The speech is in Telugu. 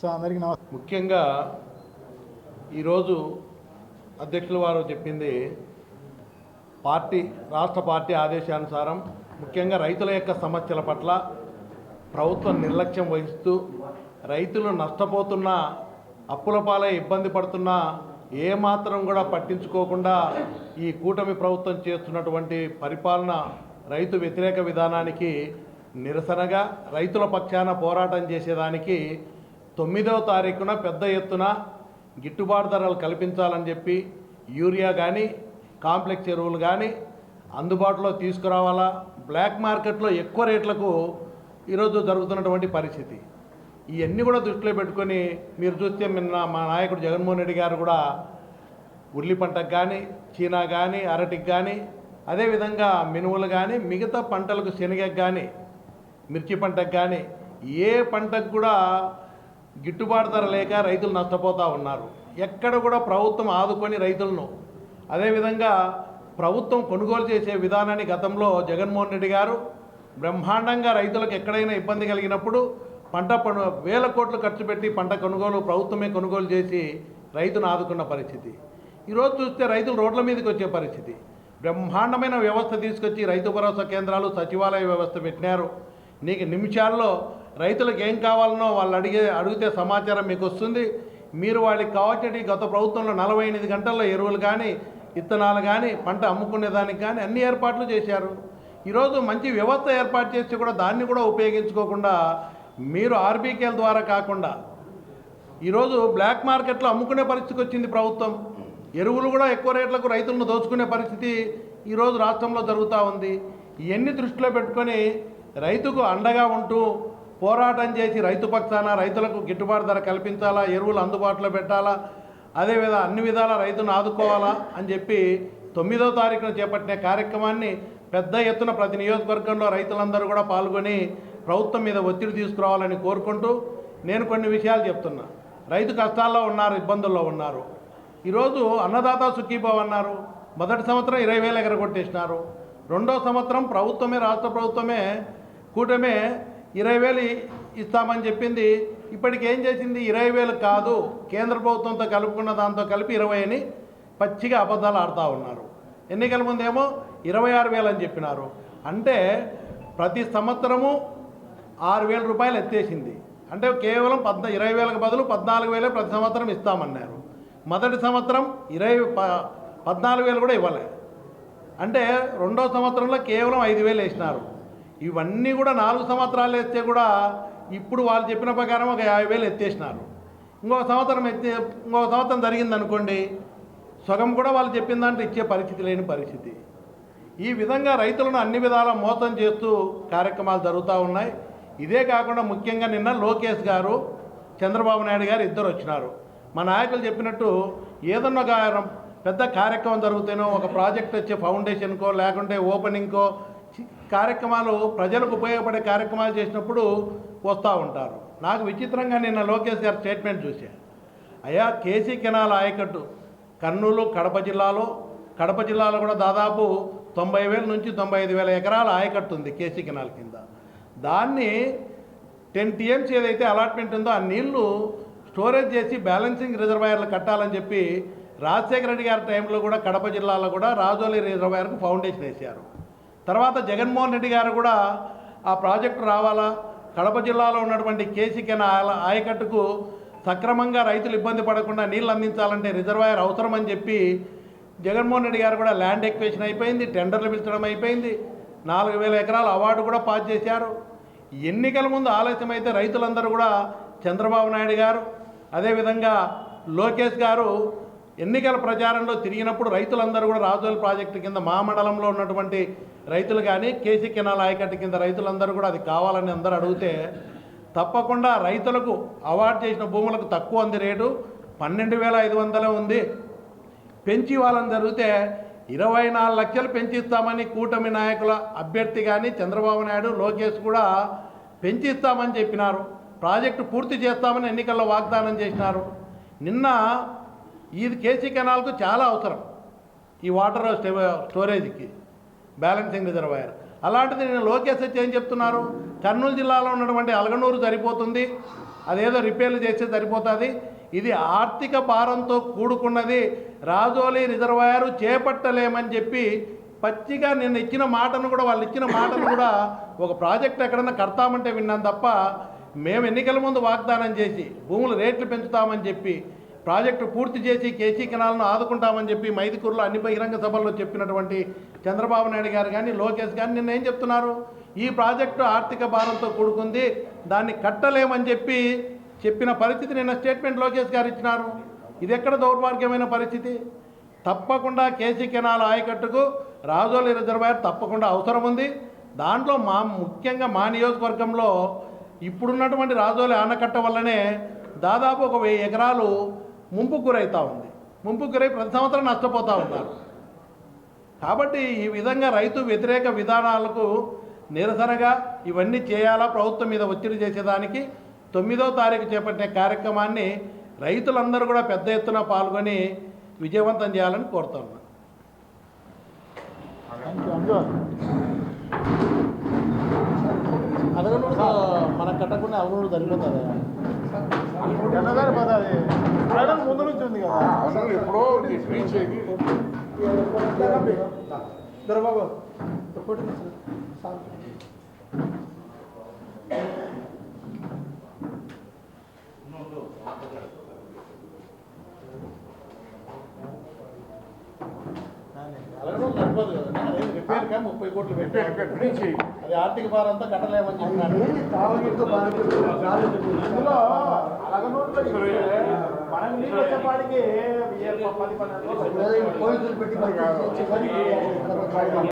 సో అందరికీ నమస్కారం ముఖ్యంగా ఈరోజు అధ్యక్షుల వారు చెప్పింది పార్టీ రాష్ట్ర పార్టీ ఆదేశానుసారం ముఖ్యంగా రైతుల యొక్క సమస్యల పట్ల ప్రభుత్వం నిర్లక్ష్యం వహిస్తూ రైతులు నష్టపోతున్న అప్పుల పాలై ఇబ్బంది పడుతున్నా ఏమాత్రం కూడా పట్టించుకోకుండా ఈ కూటమి ప్రభుత్వం చేస్తున్నటువంటి పరిపాలన రైతు వ్యతిరేక విధానానికి నిరసనగా రైతుల పక్షాన పోరాటం చేసేదానికి తొమ్మిదవ తారీఖున పెద్ద ఎత్తున గిట్టుబాటు ధరలు కల్పించాలని చెప్పి యూరియా కానీ కాంప్లెక్స్ ఎరువులు కానీ అందుబాటులో తీసుకురావాలా? బ్లాక్ మార్కెట్లో ఎక్కువ రేట్లకు ఈరోజు జరుగుతున్నటువంటి పరిస్థితి. ఇవన్నీ కూడా దృష్టిలో పెట్టుకొని మీరు చూస్తే నిన్న మా నాయకుడు జగన్మోహన్ రెడ్డి గారు కూడా ఉల్లి పంటకు కానీ చీనా కానీ అరటికి కానీ అదేవిధంగా మినుములు కానీ మిగతా పంటలకు శనగకు కానీ మిర్చి పంటకు కానీ ఏ పంటకు కూడా గిట్టుబాటు ధర లేక రైతులు నష్టపోతూ ఉన్నారు. ఎక్కడ కూడా ప్రభుత్వం ఆదుకొని రైతులను. అదేవిధంగా ప్రభుత్వం కొనుగోలు చేసే విధానాన్ని గతంలో జగన్మోహన్ రెడ్డి గారు బ్రహ్మాండంగా రైతులకు ఎక్కడైనా ఇబ్బంది కలిగినప్పుడు పంట పను వేల కోట్లు ఖర్చు పెట్టి పంట కొనుగోలు ప్రభుత్వమే కొనుగోలు చేసి రైతును ఆదుకున్న పరిస్థితి. ఈరోజు చూస్తే రైతులు రోడ్ల మీదకి వచ్చే పరిస్థితి. బ్రహ్మాండమైన వ్యవస్థ తీసుకొచ్చి రైతు భరోసా కేంద్రాలు సచివాలయ వ్యవస్థ పెట్టినారు. నీకు నిమిషాల్లో రైతులకు ఏం కావాలనో వాళ్ళు అడిగే అడిగితే సమాచారం మీకు వస్తుంది. మీరు వాళ్ళకి కావాల్సిన గత ప్రభుత్వంలో నలభై ఎనిమిది గంటల్లో ఎరువులు కానీ విత్తనాలు కానీ పంట అమ్ముకునేదానికి కానీ అన్ని ఏర్పాట్లు చేశారు. ఈరోజు మంచి వ్యవస్థ ఏర్పాటు చేసి కూడా దాన్ని కూడా ఉపయోగించుకోకుండా మీరు ఆర్బీకేల ద్వారా కాకుండా ఈరోజు బ్లాక్ మార్కెట్లో అమ్ముకునే పరిస్థితికి వచ్చింది ప్రభుత్వం. ఎరువులు కూడా ఎక్కువ రేట్లకు రైతులను దోచుకునే పరిస్థితి ఈరోజు రాష్ట్రంలో జరుగుతూ ఉంది. ఇవన్నీ దృష్టిలో పెట్టుకొని రైతుకు అండగా ఉంటూ పోరాటం చేసి రైతు పక్షాన రైతులకు గిట్టుబాటు ధర కల్పించాలా? ఎరువులు అందుబాటులో పెట్టాలా? అదేవిధంగా అన్ని విధాల రైతును ఆదుకోవాలా? అని చెప్పి తొమ్మిదో తారీఖున చేపట్టిన కార్యక్రమాన్ని పెద్ద ఎత్తున ప్రతి నియోజకవర్గంలో రైతులందరూ కూడా పాల్గొని ప్రభుత్వం మీద ఒత్తిడి తీసుకురావాలని కోరుకుంటూ నేను కొన్ని విషయాలు చెప్తున్నా. రైతు కష్టాల్లో ఉన్నారు ఇబ్బందుల్లో ఉన్నారు. ఈరోజు అన్నదాత సుఖీభావ్ అన్నారు. మొదటి సంవత్సరం ఇరవై వేలు ఎగరగొట్టేసినారు. రెండో సంవత్సరం ప్రభుత్వమే రాష్ట్ర ప్రభుత్వమే కూటమే ఇరవై వేలు ఇస్తామని చెప్పింది. ఇప్పటికి ఏం చేసింది? ఇరవై వేలు కాదు. కేంద్ర ప్రభుత్వంతో కలుపుకున్న దాంతో కలిపి ఇరవై అని పచ్చిగా అబద్ధాలు ఆడుతూ ఉన్నారు. ఎన్నికల ముందేమో ఇరవై ఆరు వేలు అని చెప్పినారు. అంటే ప్రతి సంవత్సరము ఆరు వేల రూపాయలు ఎత్తేసింది. అంటే కేవలం పద్నా ఇరవై వేలకు బదులు పద్నాలుగు వేలే ప్రతి సంవత్సరం ఇస్తామన్నారు. మొదటి సంవత్సరం ఇరవై ప పద్నాలుగు వేలు కూడా ఇవ్వలే. అంటే రెండో సంవత్సరంలో కేవలం ఐదు వేలు వేసినారు. ఇవన్నీ కూడా నాలుగు సంవత్సరాలు వేస్తే కూడా ఇప్పుడు వాళ్ళు చెప్పిన ప్రకారం ఒక యాభై వేలు ఎత్తేసినారు. ఇంకొక సంవత్సరం ఎత్తే ఇంకొక సంవత్సరం జరిగింది అనుకోండి సగం కూడా వాళ్ళు చెప్పిన దాంట్లో ఇచ్చే పరిస్థితి లేని పరిస్థితి. ఈ విధంగా రైతులను అన్ని విధాలా మోసం చేస్తూ కార్యక్రమాలు జరుగుతూ ఉన్నాయి. ఇదే కాకుండా ముఖ్యంగా నిన్న లోకేష్ గారు చంద్రబాబు నాయుడు గారు ఇద్దరు వచ్చినారు. మా నాయకులు చెప్పినట్టు ఏదన్నా కారణం పెద్ద కార్యక్రమం జరుగుతేనో ఒక ప్రాజెక్ట్ వచ్చే ఫౌండేషన్కో లేకుంటే ఓపెనింగ్కో కార్యక్రమాలు ప్రజలకు ఉపయోగపడే కార్యక్రమాలు చేసినప్పుడు వస్తూ ఉంటారు. నాకు విచిత్రంగా నిన్న లోకేష్ గారి స్టేట్మెంట్ చూశాను అయ్యా కేసీ కెనాల్ ఆయకట్టు కర్నూలు కడప జిల్లాలో కడప జిల్లాలో కూడా దాదాపు తొంభై వేల నుంచి తొంభై ఐదు వేల ఎకరాల ఆయకట్టు ఉంది కేసీ కెనాల్ కింద. దాన్ని టెన్ టీఎంసీ ఏదైతే అలాట్మెంట్ ఉందో ఆ నీళ్ళు స్టోరేజ్ చేసి బ్యాలెన్సింగ్ రిజర్వాయర్లు కట్టాలని చెప్పి రాజశేఖర రెడ్డి గారి టైంలో కూడా కడప జిల్లాలో కూడా రాజోలి రిజర్వాయర్కు ఫౌండేషన్ వేశారు. తర్వాత జగన్మోహన్ రెడ్డి గారు కూడా ఆ ప్రాజెక్టు రావాలా? కడప జిల్లాలో ఉన్నటువంటి కేసీ ఆయకట్టుకు సక్రమంగా రైతులు ఇబ్బంది పడకుండా నీళ్ళు అందించాలంటే రిజర్వాయర్ అవసరం అని చెప్పి జగన్మోహన్ రెడ్డి గారు కూడా ల్యాండ్ ఎక్వేషన్ అయిపోయింది టెండర్లు పిలిచడం అయిపోయింది. నాలుగు వేల ఎకరాల అవార్డు కూడా పాస్ చేశారు. ఎన్నికల ముందు ఆలస్యం అయితే రైతులందరూ కూడా చంద్రబాబు నాయుడు గారు అదేవిధంగా లోకేష్ గారు ఎన్నికల ప్రచారంలో తిరిగినప్పుడు రైతులందరూ కూడా రాజోల్ ప్రాజెక్టు కింద మా మండలంలో ఉన్నటువంటి రైతులు కానీ కేసీ కెనాల్ ఆయకట్టు కింద రైతులందరూ కూడా అది కావాలని అందరూ అడిగితే తప్పకుండా రైతులకు అవార్డు చేసిన భూములకు తక్కువ ఉంది రేటు పన్నెండు వేల ఐదు వందలే ఉంది. పెంచి వాళ్ళని జరిగితే ఇరవై నాలుగు లక్షలు పెంచిస్తామని కూటమి నాయకుల అభ్యర్థి కానీ చంద్రబాబు నాయుడు లోకేష్ కూడా పెంచిస్తామని చెప్పినారు. ప్రాజెక్టు పూర్తి చేస్తామని ఎన్నికల్లో వాగ్దానం చేసినారు. నిన్న ఇది కేసీ కెనాల్కు చాలా అవసరం. ఈ వాటర్ స్టోరేజ్కి బ్యాలెన్సింగ్ రిజర్వాయర్. అలాంటిది నేను లోకేష్ వచ్చి ఏం చెప్తున్నారు? కర్నూలు జిల్లాలో ఉన్నటువంటి అలగనూరు సరిపోతుంది. అదేదో రిపేర్లు చేస్తే సరిపోతుంది. ఇది ఆర్థిక భారంతో కూడుకున్నది. రాజోలి రిజర్వాయర్ చేపట్టలేమని చెప్పి పచ్చిగా నిన్న ఇచ్చిన మాటను కూడా వాళ్ళు ఇచ్చిన మాటను కూడా ఒక ప్రాజెక్ట్ ఎక్కడన్నా కడతామంటే విన్నాను తప్ప మేము ఎన్నికల ముందు వాగ్దానం చేసి భూములు రేట్లు పెంచుతామని చెప్పి ప్రాజెక్టు పూర్తి చేసి కేసీ కెనాల్ను ఆదుకుంటామని చెప్పి మైదుకూరులో అన్ని బహిరంగ సభల్లో చెప్పినటువంటి చంద్రబాబు నాయుడు గారు కానీ లోకేష్ కానీ నిన్న ఏం చెప్తున్నారు? ఈ ప్రాజెక్టు ఆర్థిక భారంతో కూడుకుంది దాన్ని కట్టలేమని చెప్పి చెప్పిన పరిస్థితి నిన్న స్టేట్మెంట్ లోకేష్ గారు ఇచ్చినారు. ఇది ఎక్కడ దౌర్భాగ్యమైన పరిస్థితి? తప్పకుండా కేసీ కెనాల్ ఆయకట్టుకు రాజోలి రిజర్వాయర్ తప్పకుండా అవసరం ఉంది. దాంట్లో మా ముఖ్యంగా మా నియోజకవర్గంలో ఇప్పుడున్నటువంటి రాజోలి ఆనకట్ట వల్లనే దాదాపు ఒక వెయ్యి ఎకరాలు ముంపు గురవుతూ ఉంది. ముంపు గురై ప్రతి సంవత్సరం నష్టపోతూ ఉన్నారు. కాబట్టి ఈ విధంగా రైతు వ్యతిరేక విధానాలకు నిరసనగా ఇవన్నీ చేయాలా? ప్రభుత్వం మీద ఒత్తిడి చేసేదానికి తొమ్మిదో తారీఖు చేపట్టే కార్యక్రమాన్ని రైతులందరూ కూడా పెద్ద ఎత్తున పాల్గొని విజయవంతం చేయాలని కోరుతున్నాను అదగనూరు మన కట్టకుండా అవనూరు సరిపోతుంది ముందు నుంచి ఉంది కదా. అసలు ఎప్పుడో రీచ్ అయ్యి దొరబాబు సరిపోదు కదా రిపేర్గా ముప్పై కోట్లు పెట్టారు రీచ్ అయ్యి అది ఆర్థిక భారం అంతా కట్టలేమని చెప్పినాడు ఇందులో అలగనూరులో ఇవి మనం నీళ్ళు వచ్చేపాటికి ఏ పది పన్నెండు రోజులు పోలీసులు పెట్టి